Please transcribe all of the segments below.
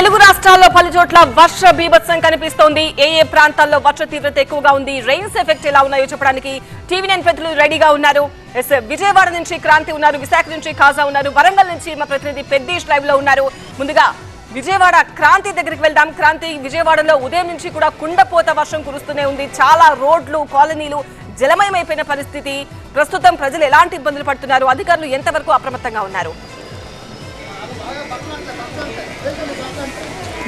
తెలుగు రాష్ట్రాల్లో పలు చోట్ల వర్ష బీభత్సం కనిపిస్తోంది. ఏ ఏ ప్రాంతాల్లో వర్ష తీవ్రత ఎక్కువగా ఉంది? రెయిన్స్ ఎఫెక్ట్ ఎలా ఉన్నాయో చెప్పడానికి టీవీ నైన్ ప్రతినిధులు రెడీగా ఉన్నారు. ఎస్ విజయవాడ నుంచి క్రాంతి ఉన్నారు విశాఖ నుంచి కాజా ఉన్నారు వరంగల్ నుంచి మా ప్రతినిధి పెద్దీష్ లైవ్లో ఉన్నారు. ముందుగా విజయవాడ క్రాంతి దగ్గరికి వెళ్దాం. క్రాంతి విజయవాడలో ఉదయం నుంచి కూడా కుండపోత వర్షం కురుస్తూనే ఉంది. చాలా రోడ్లు కాలనీలు జలమయమైపోయిన పరిస్థితి. ప్రస్తుతం ప్రజలు ఎలాంటి ఇబ్బందులు పడుతున్నారు? అధికారులు ఎంతవరకు అప్రమత్తంగా ఉన్నారు?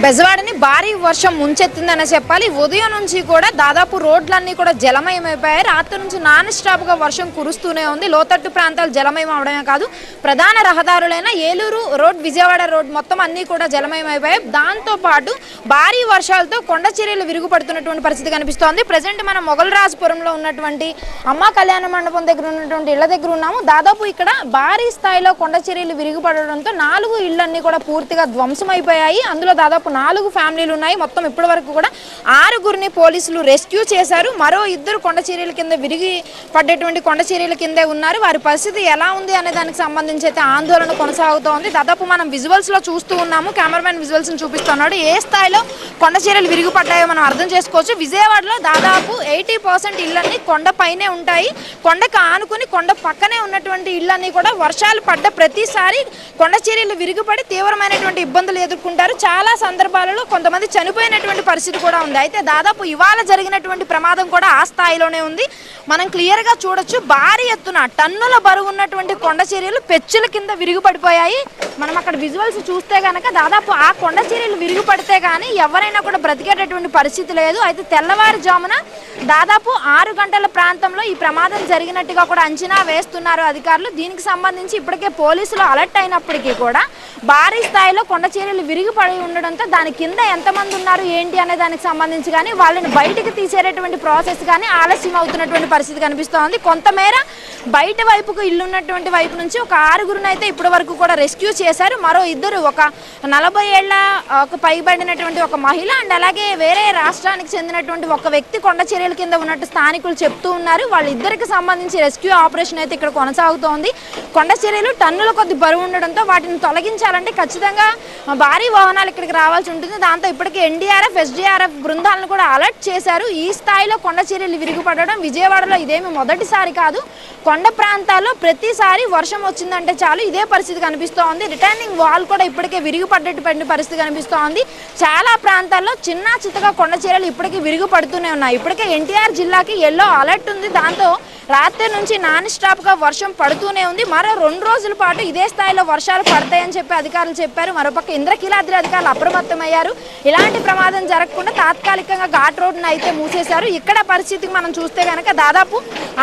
బెజవాడని భారీ వర్షం ముంచెత్తిందని చెప్పాలి. ఉదయం నుంచి కూడా దాదాపు రోడ్లన్నీ కూడా జలమయమైపోయాయి. రాత్రి నుంచి నాన్ స్టాప్గా వర్షం కురుస్తూనే ఉంది. లోతట్టు ప్రాంతాలు జలమయం అవడమే కాదు ప్రధాన రహదారులైన ఏలూరు రోడ్ విజయవాడ రోడ్ మొత్తం అన్నీ కూడా జలమయమైపోయాయి. దాంతో పాటు భారీ వర్షాలతో కొండ చర్యలు విరుగుపడుతున్నటువంటి పరిస్థితి కనిపిస్తోంది. ప్రజెంట్ మనం మొగలరాజపురంలో ఉన్నటువంటి అమ్మ కళ్యాణ మండపం దగ్గర ఉన్నటువంటి ఇళ్ళ దగ్గర ఉన్నాము. దాదాపు ఇక్కడ భారీ స్థాయిలో కొండ చర్యలు విరిగిపడడంతో నాలుగు ఇళ్ళన్నీ కూడా పూర్తిగా ధ్వంసమైపోయాయి. అందులో దాదాపు నాలుగు ఫ్యామిలీలు ఉన్నాయి. మొత్తం ఇప్పటి వరకు కూడా ఆరుగురిని పోలీసులు రెస్క్యూ చేశారు. మరో ఇద్దరు కొండ కింద విరిగి పడ్డటువంటి కొండ చర్యల కిందే ఉన్నారు. వారి పరిస్థితి ఎలా ఉంది అనే దానికి సంబంధించి అయితే ఆందోళన కొనసాగుతోంది. దాదాపు మనం విజువల్స్లో చూస్తూ ఉన్నాము. కెమెరామెన్ విజువల్స్ని చూపిస్తున్నాడు. ఏ స్థాయిలో కొండ విరిగి పడ్డాయో మనం అర్థం చేసుకోవచ్చు. విజయవాడలో దాదాపు ఎయిటీ పర్సెంట్ ఇళ్ళన్నీ కొండ పైనే ఉంటాయి. కొండకు ఆనుకుని కొండ పక్కనే ఉన్నటువంటి ఇళ్ళన్నీ కూడా వర్షాలు పడ్డ ప్రతిసారి కొండ విరిగిపడి తీవ్రమైనటువంటి ఇబ్బందులు ఎదుర్కొంటారు. చాలా సందర్భాలలో కొంతమంది చనిపోయినటువంటి పరిస్థితి కూడా ఉంది. అయితే దాదాపు ఇవాళ జరిగినటువంటి ప్రమాదం కూడా ఆ స్థాయిలోనే ఉంది. మనం క్లియర్గా చూడొచ్చు భారీ ఎత్తున టన్నుల బరువు ఉన్నటువంటి కొండ చర్యలు పెచ్చుల కింద విరిగిపడిపోయాయి. మనం అక్కడ విజువల్స్ చూస్తే గనక దాదాపు ఆ కొండ చర్యలు విరిగిపడితే కానీ ఎవరైనా కూడా బ్రతికేటటువంటి పరిస్థితి లేదు. అయితే తెల్లవారుజామున దాదాపు ఆరు గంటల ప్రాంతంలో ఈ ప్రమాదం జరిగినట్టుగా కూడా అంచనా వేస్తున్నారు అధికారులు. దీనికి సంబంధించి ఇప్పటికే పోలీసులు అలర్ట్ అయినప్పటికీ కూడా భారీ స్థాయిలో కొండ చర్యలు విరిగిపడి ఉండడంతో దాని కింద ఎంతమంది ఉన్నారు ఏంటి అనే దానికి సంబంధించి కానీ వాళ్ళని బయటకు తీసేటటువంటి ప్రాసెస్ కానీ ఆలస్యం అవుతున్నటువంటి పరిస్థితి కనిపిస్తోంది. కొంతమేర బయట వైపుకు ఇల్లు ఉన్నటువంటి వైపు నుంచి ఒక ఆరుగురుని అయితే ఇప్పటి వరకు కూడా రెస్క్యూ చేశారు. మరో ఇద్దరు ఒక నలభై ఏళ్ళ ఒక పైబడినటువంటి ఒక మహిళ అండ్ అలాగే వేరే రాష్ట్రానికి చెందినటువంటి ఒక వ్యక్తి కొండ చర్యల కింద ఉన్నట్టు స్థానికులు చెప్తూ ఉన్నారు. వాళ్ళిద్దరికి సంబంధించి రెస్క్యూ ఆపరేషన్ అయితే ఇక్కడ కొనసాగుతోంది. కొండ చర్యలు టన్నుల కొద్ది బరువు ఉండడంతో వాటిని తొలగించాలంటే ఖచ్చితంగా భారీ వాహనాలు ఇక్కడికి రావాల్సి ఉంటుంది. దాంతో ఇప్పటికే ఎన్డీఆర్ఎఫ్ ఎస్డీఆర్ఎఫ్ బృందాలను కూడా అలర్ట్ చేశారు. ఈ స్థాయిలో కొండ చర్యలు విరిగిపడడం విజయవాడలో ఇదేమి మొదటిసారి కాదు. కొండ ప్రాంతాల్లో ప్రతిసారి వర్షం వచ్చిందంటే చాలు. ఇదే పరిస్థితి కనిపిస్తోంది. రిటర్నింగ్ వాల్ కూడా ఇప్పటికే విరిగిపడ్డటువంటి పరిస్థితి కనిపిస్తోంది. చాలా ప్రాంతాల్లో చిన్న చిత్తగా కొండ చర్యలు ఇప్పటికీ విరిగిపడుతూనే ఉన్నాయి. ఇప్పటికే ఎన్టీఆర్ జిల్లాకి ఎల్లో అలర్ట్ ఉంది. దాంతో రాత్రి నుంచి నాన్ స్టాప్గా వర్షం పడుతూనే ఉంది. మరో రెండు రోజుల పాటు ఇదే స్థాయిలో వర్షాలు పడతాయని చెప్పి అధికారులు చెప్పారు. మరోపక్క ఇంద్రకీలాద్రి అధికారులు అప్రమత్తమయ్యారు. ఇలాంటి ప్రమాదం జరగకుండా తాత్కాలికంగా ఘాట్ రోడ్ను అయితే మూసేశారు. ఇక్కడ పరిస్థితికి మనం చూస్తే కనుక దాదాపు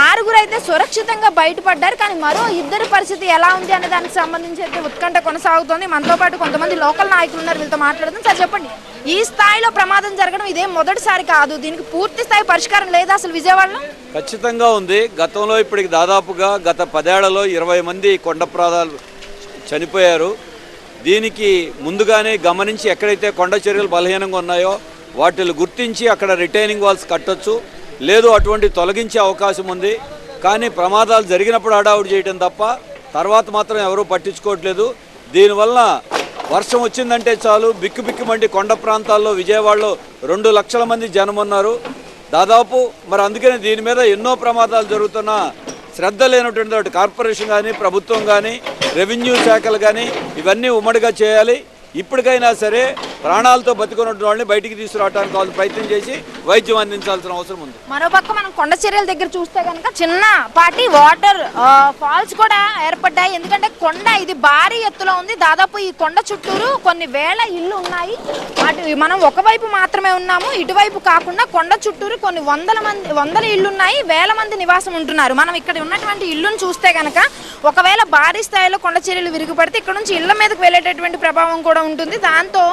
ఆరుగురు అయితే సురక్షితంగా బయటపడ్డారు. కానీ మరో ఇద్దరి పరిస్థితి ఎలా ఉంది అనే దానికి సంబంధించి అయితే ఉత్కంఠ కొనసాగుతోంది. మనతో పాటు కొంతమంది లోకల్ నాయకులు ఉన్నారు. వీళ్ళతో మాట్లాడుతుంది సార్ చెప్పండి. ఈ స్థాయిలో ప్రమాదం జరగడం ఇదేం మొదటిసారి కాదు. దీనికి పూర్తి స్థాయి పరిష్కారం లేదా అసలు విజయవాడలో? ఖచ్చితంగా ఉంది. గతంలో ఇప్పటికి దాదాపుగా గత పదేళ్ళలో ఇరవై మంది కొండ ప్రాదాలు చనిపోయారు. దీనికి ముందుగానే గమనించి ఎక్కడైతే కొండ చర్యలు బలహీనంగా ఉన్నాయో వాటిని గుర్తించి అక్కడ రిటైనింగ్ వాల్స్ కట్టొచ్చు. లేదు అటువంటి తొలగించే అవకాశం ఉంది. కానీ ప్రమాదాలు జరిగినప్పుడు హడావుడి చేయడం తప్ప తర్వాత మాత్రం ఎవరూ పట్టించుకోవట్లేదు. దీనివల్ల వర్షం వచ్చిందంటే చాలు. బిక్కు బిక్కుమండి కొండ ప్రాంతాల్లో విజయవాడలో రెండు లక్షల మంది జనం ఉన్నారు దాదాపు మరి అందుకనే దీని మీద ఎన్నో ప్రమాదాలు జరుగుతున్న శ్రద్ధ లేనటువంటి కార్పొరేషన్ కానీ ప్రభుత్వం కానీ రెవెన్యూ శాఖలు కానీ ఇవన్నీ ఉమ్మడిగా చేయాలి. ఇప్పటికైనా సరే ప్రాణాలతో బతుకున్నటువంటి వాళ్ళని బయటికి తీసుకురావడానికి కావాల్సిన ప్రయత్నం చేసి వైద్యం అందించాల్సిన అవసరం ఉంది. మరోపక్క మనం కొండ చర్యల దగ్గర చూస్తే కనుక చిన్న పాటి వాటర్ ఫాల్స్ కూడా ఏర్పడ్డాయి. ఎందుకంటే కొండ ఇది భారీ ఎత్తులో ఉంది. దాదాపు ఈ కొండ చుట్టూరు కొన్ని వేల ఇల్లు ఉన్నాయి. అటు మనం ఒకవైపు మాత్రమే ఉన్నాము. ఇటువైపు కాకుండా కొండ చుట్టూరు కొన్ని వందల మంది వందల ఇల్లు ఉన్నాయి. వేల మంది నివాసం ఉంటున్నారు. మనం ఇక్కడ ఉన్నటువంటి ఇల్లును చూస్తే కనుక ఒకవేళ భారీ స్థాయిలో కొండ చర్యలు విరిగిపడితే ఇక్కడ నుంచి ఇళ్ళ మీదకి వెళ్ళేటటువంటి ప్రభావం కూడా ఉంటుంది. దాంతో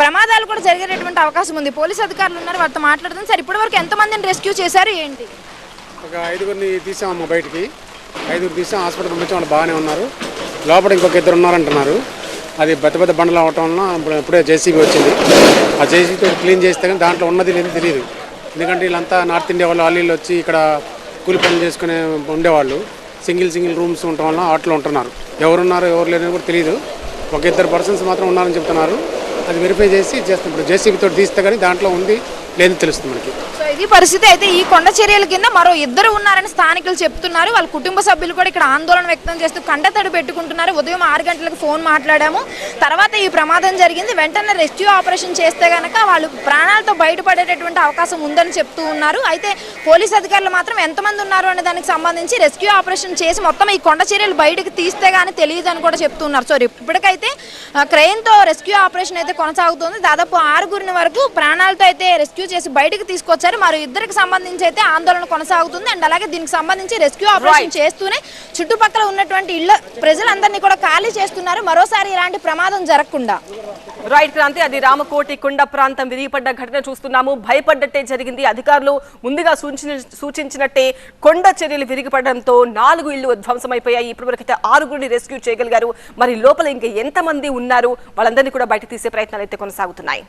ప్రమాదాలు కూడా జరిగేటటువంటి అవకాశం ఉంది. పోలీస్ అధికారులు ఉన్నారు వారితో మాట్లాడుతుంది సార్ ఇప్పటివరకు ఎంతమందిని రెస్క్యూ చేశారు ఏంటి? ఒక ఐదుగురిని తీసామమ్మ బయటికి. ఐదుగురు తీసాం హాస్పిటల్ పంపించాం వాళ్ళు బాగానే ఉన్నారు. లోపల ఇంకొక ఇద్దరు ఉన్నారంటున్నారు. అది పెద్ద పెద్ద బండలు అవటం వలన ఇప్పుడు ఇప్పుడే జేసీబీ వచ్చింది. ఆ జేసీబీతో క్లీన్ చేస్తే కానీ దాంట్లో ఉన్నది లేదు తెలియదు. ఎందుకంటే వీళ్ళంతా నార్త్ ఇండియా వాళ్ళు వాళ్ళు వీళ్ళు వచ్చి ఇక్కడ కూలి పనులు చేసుకునే ఉండేవాళ్ళు. సింగిల్ సింగిల్ రూమ్స్ ఉండటం వలన ఆటలు ఉంటున్నారు. ఎవరున్నారు ఎవరు లేరని కూడా తెలియదు. ఒక ఇద్దరు పర్సన్స్ మాత్రం ఉన్నారని చెప్తున్నారు. అది వెరిఫై చేసి చేస్తాం ఇప్పుడు జేసీబీ తోటి తీస్తే కానీ దాంట్లో ఉంది లేదని తెలుస్తుంది మనకి. సో ఇది పరిస్థితి అయితే ఈ కొండ చర్యల కింద మరో ఇద్దరు ఉన్నారని స్థానికులు చెప్తున్నారు. వాళ్ళ కుటుంబ సభ్యులు కూడా ఇక్కడ ఆందోళన వ్యక్తం చేస్తూ కండతడి పెట్టుకుంటున్నారు. ఉదయం ఆరు గంటలకు ఫోన్ మాట్లాడాము. తర్వాత ఈ ప్రమాదం జరిగింది. వెంటనే రెస్క్యూ ఆపరేషన్ చేస్తే కనుక వాళ్ళు ప్రాణాలతో బయటపడేటటువంటి అవకాశం ఉందని చెప్తూ ఉన్నారు. అయితే పోలీస్ అధికారులు మాత్రం ఎంతమంది ఉన్నారు అనే దానికి సంబంధించి రెస్క్యూ ఆపరేషన్ చేసి మొత్తం ఈ కొండ చర్యలు బయటకు తీస్తే కానీ తెలియదు అని కూడా చెప్తున్నారు సో ఇప్పటికైతే క్రెయిన్తో రెస్క్యూ ఆపరేషన్ అయితే కొనసాగుతుంది. దాదాపు ఆరుగురిని వరకు ప్రాణాలతో అయితే రెస్క్యూ చేసి బయటకు తీసుకొచ్చారు. మరి ఇద్దరికి సంబంధించి అయితే ఆందోళన కొనసాగుతుంది. అండ్ అలాగే దీనికి సంబంధించి రెస్క్యూ ఆపరేషన్ చేస్తూనే చుట్టుపక్కల ఉన్నటువంటి ఇళ్ళ ప్రజలందరినీ కూడా ఖాళీ చేస్తున్నారు. మరోసారి ఇలాంటి ప్రమాదం జరగకుండా. రైట్ క్రాంతి. అది రామకోటి కొండ ప్రాంతం విరిగిపడ్డ ఘటన చూస్తున్నాము. భయపడ్డట్టే జరిగింది. అధికారులు ముందుగా సూచించిన సూచించినట్టే కొండ చర్యలు విరిగిపడడంతో నాలుగు ఇళ్ళు ధ్వంసమైపోయాయి. ఇప్పటివరకైతే ఆరుగురిని రెస్క్యూ చేయగలిగారు. మరి లోపల ఇంకా ఎంతమంది ఉన్నారు. వాళ్ళందరినీ కూడా బయట తీసే ప్రయత్నాలు అయితే కొనసాగుతున్నాయి.